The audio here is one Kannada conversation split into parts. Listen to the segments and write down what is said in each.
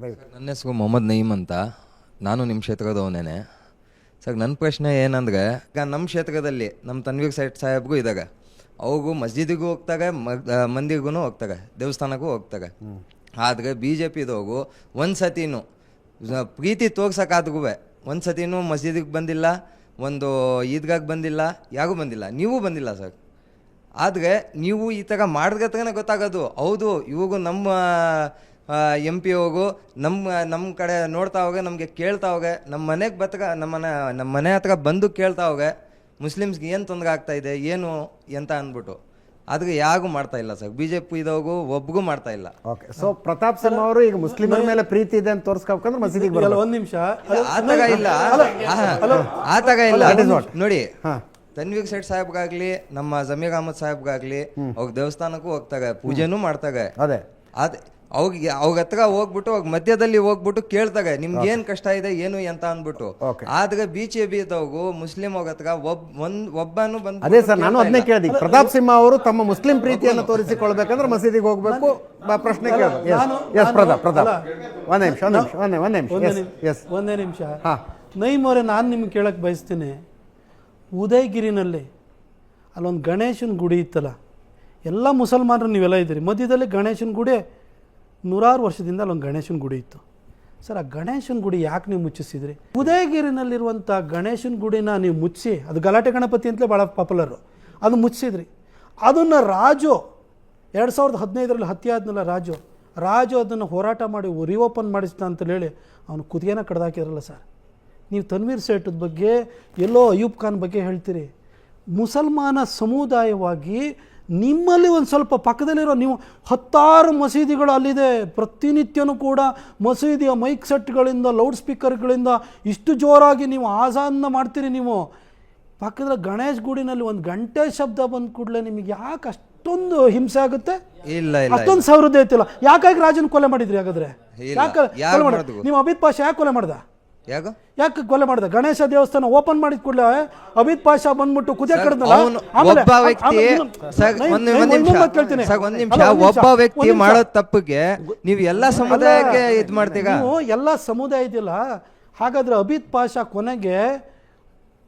ನನ್ನ ಹೆಸರು ಮೊಹಮ್ಮದ್ ನಯೀಮ್ ಅಂತ. ನಾನು ನಿಮ್ಮ ಕ್ಷೇತ್ರದವನೇನೆ. ಸರ್ ನನ್ನ ಪ್ರಶ್ನೆ ಏನಂದರೆ ಈಗ ನಮ್ಮ ಕ್ಷೇತ್ರದಲ್ಲಿ ನಮ್ಮ ತನ್ವೀರ್ ಸೈಟ್ ಸಾಹೇಬ್ಗೂ ಇದ್ದಾಗ ಅವ್ರಿಗೂ ಮಸ್ಜಿದಿಗೂ ಹೋಗ್ತಾರೆ ಮಂದಿರ್ಗೂ ಹೋಗ್ತಾರೆ ದೇವಸ್ಥಾನಕ್ಕೂ ಹೋಗ್ತಾರೆ ಆದರೆ ಬಿ ಜೆ ಪಿದವ್ರು ಒಂದು ಸತಿನೂ ಪ್ರೀತಿ ತೋರ್ಸೋಕ್ಕಾದ್ರೂ ಒಂದು ಸತಿನೂ ಮಸ್ಜಿದಿಗೆ ಬಂದಿಲ್ಲ ಒಂದು ಈದ್ಗಾಗೆ ಬಂದಿಲ್ಲ ಯಾಗೂ ಬಂದಿಲ್ಲ ನೀವೂ ಬಂದಿಲ್ಲ ಸರ್. ಆದರೆ ನೀವು ಈ ಥರ ಮಾಡಿದ್ರೆ ಗೊತ್ತಾಗೋದು. ಹೌದು ಇವಾಗ ನಮ್ಮ ಎಂ ಪಿ ಹೋಗು ನಮ್ಮ ನಮ್ಮ ಕಡೆ ನೋಡ್ತಾ ಹೋಗೆ ನಮಗೆ ಕೇಳ್ತಾ ಹೋಗೆ ನಮ್ಮ ಮನೆಗೆ ಬತ್ಕ ನಮ್ಮ ಮನೆ ನಮ್ಮ ಮನೆ ಹತ್ರ ಬಂದು ಕೇಳ್ತಾ ಹೋಗೆ ಮುಸ್ಲಿಮ್ಸ್ಗೆ ಏನು ತೊಂದರೆ ಆಗ್ತಾ ಇದೆ ಏನು ಎಂತ ಅಂದ್ಬಿಟ್ಟು. ಅದಕ್ಕೆ ಯಾಗೂ ಮಾಡ್ತಾ ಇಲ್ಲ ಸರ್. ಬಿ ಜೆ ಪಿ ಇದೋಗು ಒಬ್ಗೂ ಮಾಡ್ತಾ ಇಲ್ಲ. ಓಕೆ ಸೊ ಪ್ರತಾಪ್ ಸಿಂಹ ಅವರು ಈಗ ಮುಸ್ಲಿಮರ ಮೇಲೆ ಪ್ರೀತಿ ಇದೆ ಅಂತ ತೋರಿಸ್ಕೋಬೇಕಂದ್ರೆ ಮಸೀದಿಗೆ ಬರಲ್ಲ ಒಂದ್ ನಿಮಿಷ. ಆತಗ ಇಲ್ಲ. ಆತಗ ಇಲ್ಲ. ನೋಡಿ ತನ್ವಿಕ್ ಸೇಠ್ ಸಾಹೇಬ್ಗಾಗ್ಲಿ ನಮ್ಮ ಜಮೀರ್ ಅಹಮದ್ ಸಾಹೇಬ್ಗಾಗ್ಲಿ ಅವ್ರ ದೇವಸ್ಥಾನಕ್ಕೂ ಹೋಗ್ತಾಗ ಪೂಜೆನೂ ಮಾಡ್ತಾಗ. ಅದೇ. ಅದ್ ಅವ್ರಿಗೆ ಅವ್ರ ಹತ್ರ ಹೋಗ್ಬಿಟ್ಟು ಅವ್ರ ಮಧ್ಯದಲ್ಲಿ ಹೋಗ್ಬಿಟ್ಟು ಕೇಳ್ತಾರೆ ನಿಮ್ಗೆ ಏನ್ ಕಷ್ಟ ಇದೆ ಏನು ಅಂತ ಅಂದ್ಬಿಟ್ಟು. Okay. ಆದ್ರೆ ಬೀಚ್ ಬೀದವ್ಗು ಮುಸ್ಲಿಂ ಅವ್ರ ಹತ್ರ ಒಬ್ ಒಂದ್ ಒಬ್ಬನು ಬಂದು ಅದೇ ಸರ್ ನಾನು ಅದನ್ನೇ ಕೇಳಿದೆ. ಪ್ರತಾಪ್ ಸಿಂಹ ಅವರು ತಮ್ಮ ಮುಸ್ಲಿಂ ಪ್ರೀತಿಯನ್ನು ತೋರಿಸಿಕೊಳ್ಬೇಕಂದ್ರೆ ಮಸೀದಿಗೆ ಹೋಗ್ಬೇಕು. ಬ- ಪ್ರಶ್ನೆ ಕೇಳೋದು. ಎಸ್ ನಾನು- ಎಸ್ ನಾನು- ಪ್ರತಾಪ್ ಪ್ರತಾಪ್. ಅಲ್ಲ. ಒಂದ್ ನಿಮಿಷ ಒಂದ್ ನಿಮಿಷ ಒಂದೇ ಒಂದ್ ನಿಮಿಷ ಒಂದೇ ಎಸ್ ನಿಮಿಷ ಎಸ್ ಒಂದೇ ನಿಮಿಷ. ಹಾ. ನೈಮ್ ಅವರೇ ನಾನು ನಿಮ್ಗೆ ಕೇಳಕ್ಕೆ ಬಯಸ್ತೀನಿ. ಉದಯಗಿರಿನಲ್ಲಿ ಅಲ್ಲೊಂದು ಗಣೇಶನ ಗುಡಿ ಇತ್ತಲ್ಲ ಎಲ್ಲ ಮುಸಲ್ಮಾನರು ನೀವೆಲ್ಲ ಇದ್ದೀರಿ. ಮಧ್ಯದಲ್ಲಿ ಗಣೇಶನ ಗುಡಿ ನೂರಾರು ವರ್ಷದಿಂದ ಅಲ್ಲೊಂದು ಗಣೇಶನ ಗುಡಿ ಇತ್ತು. ಸರ್, ಆ ಗಣೇಶನ ಗುಡಿ ಯಾಕೆ ನೀವು ಮುಚ್ಚಿಸಿದ್ರಿ? ಉದಯಗಿರಿನಲ್ಲಿರುವಂಥ ಗಣೇಶನ ಗುಡಿನ ನೀವು ಮುಚ್ಚಿ, ಅದು ಗಲಾಟೆ ಗಣಪತಿ ಅಂತಲೇ ಭಾಳ ಪಾಪ್ಯುಲರು ಅದು ಮುಚ್ಚಿಸಿದ್ರಿ ಅದನ್ನು ರಾಜು, ಎರಡು ಸಾವಿರದ ಹದಿನೈದರಲ್ಲಿ ಹತ್ಯೆ ಆದ್ನಲ್ಲ ರಾಜು ರಾಜು ಅದನ್ನು ಹೋರಾಟ ಮಾಡಿ ರಿಓಪನ್ ಮಾಡಿಸ್ತಾ ಅಂತ ಹೇಳಿ ಅವನು ಕುದಿಗೆನ ಕಡ್ದಾಕಿದ್ರಲ್ಲ ಸರ್. ನೀವು ತನ್ವೀರ್ ಸೇಠದ ಬಗ್ಗೆ ಎಲ್ಲೋ ಅಯೂಬ್ ಖಾನ್ ಬಗ್ಗೆ ಹೇಳ್ತೀರಿ. ಮುಸಲ್ಮಾನ ಸಮುದಾಯವಾಗಿ ನಿಮ್ಮಲ್ಲಿ ಒಂದು ಸ್ವಲ್ಪ ಪಕ್ಕದಲ್ಲಿರೋ ನೀವು ಹತ್ತಾರು ಮಸೀದಿಗಳು ಅಲ್ಲಿದೆ. ಪ್ರತಿನಿತ್ಯನೂ ಕೂಡ ಮಸೀದಿಯ ಮೈಕ್ ಸೆಟ್ಗಳಿಂದ ಲೌಡ್ ಸ್ಪೀಕರ್ಗಳಿಂದ ಇಷ್ಟು ಜೋರಾಗಿ ನೀವು ಆಸಾನ ಮಾಡ್ತೀರಿ ನೀವು. ಪಕ್ಕದ ಗಣೇಶ್ ಗುಡಿನಲ್ಲಿ ಒಂದು ಗಂಟೆ ಶಬ್ದ ಬಂದ ಕೂಡಲೇ ನಿಮಗೆ ಯಾಕೆ ಅಷ್ಟೊಂದು ಹಿಂಸೆ ಆಗುತ್ತೆ? ಇಲ್ಲ ಅಷ್ಟೊಂದು ಸಾವಿರದ ಐತಿಲ್ಲ ಯಾಕಾಗಿ ರಾಜನ್ ಕೊಲೆ ಮಾಡಿದ್ರಿ ಹಾಗಾದ್ರೆ. ಯಾಕೆ? ನೀವು ಅಮಿತ್ ಪಾಷಾ ಯಾಕೆ ಕೊಲೆ ಮಾಡ್ದ? ಯಾಕೋ? ಯಾಕೆ ಕೊಲೆ ಮಾಡಿದ? ಗಣೇಶ ದೇವಸ್ಥಾನ ಓಪನ್ ಮಾಡಿದ ಕೂಡಲೇ ಅಮಿತ್ ಪಾಷಾ ಬಂದ್ಬಿಟ್ಟು ಕುದಿಯ ಕಡ್ದಲ್ಲ ಅವ್ನು ಒಬ್ಬ ವ್ಯಕ್ತಿ ಒಂದ್ ನಿಮಿಷ ಒಂದ್ ನಿಮಿಷ ಒಬ್ಬ ವ್ಯಕ್ತಿ ಮಾಡೋ ತಪ್ಪಿಗೆ ನೀವು ಎಲ್ಲ ಸಮುದಾಯಕ್ಕೆ ಇದ್ ಮಾಡ್ತೀಗ ಎಲ್ಲ ಸಮುದಾಯ ಇದಿಲ್ಲ ಹಾಗಾದ್ರೆ ಅಮಿತ್ ಪಾಷಾ ಕೊನೆಗೆ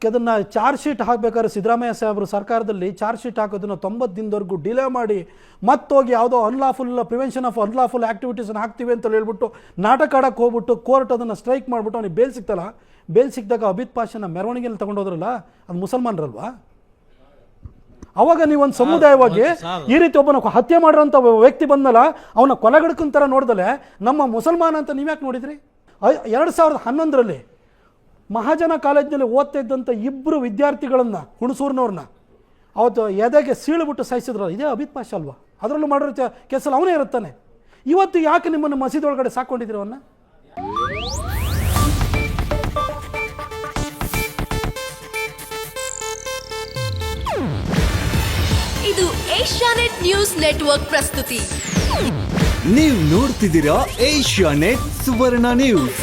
ಅದನ್ನ ಚಾರ್ಜ್ ಶೀಟ್ ಹಾಕಬೇಕಾದ್ರೆ ಸಿದ್ದರಾಮಯ್ಯ ಸಾಹೇಬರು ಸರ್ಕಾರದಲ್ಲಿ ಚಾರ್ಜ್ ಶೀಟ್ ಹಾಕೋದನ್ನ ತೊಂಬತ್ತು ದಿನದವರೆಗೂ ಡಿಲೇ ಮಾಡಿ ಮತ್ತೋಗಿ ಯಾವುದೋ ಅನ್ಲಾಫುಲ್ ಪ್ರಿವೆನ್ಷನ್ ಆಫ್ ಅನ್ಲಾಫುಲ್ ಆ್ಯಕ್ಟಿವಿಟೀಸನ್ನು ಹಾಕ್ತೀವಿ ಅಂತ ಹೇಳ್ಬಿಟ್ಟು ನಾಟಕ ಆಡಕ್ಕೆ ಹೋಗ್ಬಿಟ್ಟು ಕೋರ್ಟ್ ಅದನ್ನು ಸ್ಟ್ರೈಕ್ ಮಾಡಿಬಿಟ್ಟು ಅವ್ನಿಗೆ ಬೇಲ್ ಸಿಕ್ತಲ್ಲ ಬೇಲ್ ಸಿಕ್ಕಿದಾಗ ಅಭಿತ್ ಪಾಷನ ಮೆರವಣಿಗೆಯಲ್ಲಿ ತಗೊಂಡೋದ್ರಲ್ಲ ಅದು ಮುಸಲ್ಮಾನರಲ್ವಾ? ಅವಾಗ ನೀವು ಒಂದು ಸಮುದಾಯವಾಗಿ ಈ ರೀತಿ ಒಬ್ಬನ ಹತ್ಯೆ ಮಾಡಿರೋಂಥ ವ್ಯಕ್ತಿ ಬಂದಲ್ಲ ಅವನ ಕೊಲೆ ಥರ ನೋಡ್ದಲೆ ನಮ್ಮ ಮುಸಲ್ಮಾನ ಅಂತ ನೀವ್ಯಾಕೆ ನೋಡಿದ್ರಿ? ಎರಡು ಸಾವಿರದ ಹನ್ನೊಂದರಲ್ಲಿ ಮಹಾಜನ ಕಾಲೇಜಿನಲ್ಲಿ ಓದ್ತಾ ಇದ್ದಂಥ ಇಬ್ಬರು ವಿದ್ಯಾರ್ಥಿಗಳನ್ನ ಹುಣಸೂರಿನವ್ರನ್ನ ಅವತ್ತು ಎದೆಗೆ ಸೀಳುಬಿಟ್ಟು ಸಾಯಿಸಿದ್ರು ಇದೇ ಅಭಿತ್ ಪಾಷ ಅಲ್ವಾ? ಅದರಲ್ಲೂ ಮಾಡಿರೋ ಚ- ಕೇಸಲ್ಲಿ ಅವನೇ ಇರುತ್ತಾನೆ. ಇವತ್ತು ಯಾಕೆ ನಿಮ್ಮನ್ನು ಮಸೀದಿ ಒಳಗಡೆ ಸಾಕೊಂಡಿದ್ದೀರಿ ಅವನ್ನ ಇದು ಏಷ್ಯಾನೆಟ್ ನ್ಯೂಸ್ ನೆಟ್ವರ್ಕ್ ಪ್ರಸ್ತುತಿ. ನೀವು ನೋಡ್ತಿದ್ದೀರಾ ಏಷ್ಯಾ ನೆಟ್ ಸುವರ್ಣ ನ್ಯೂಸ್.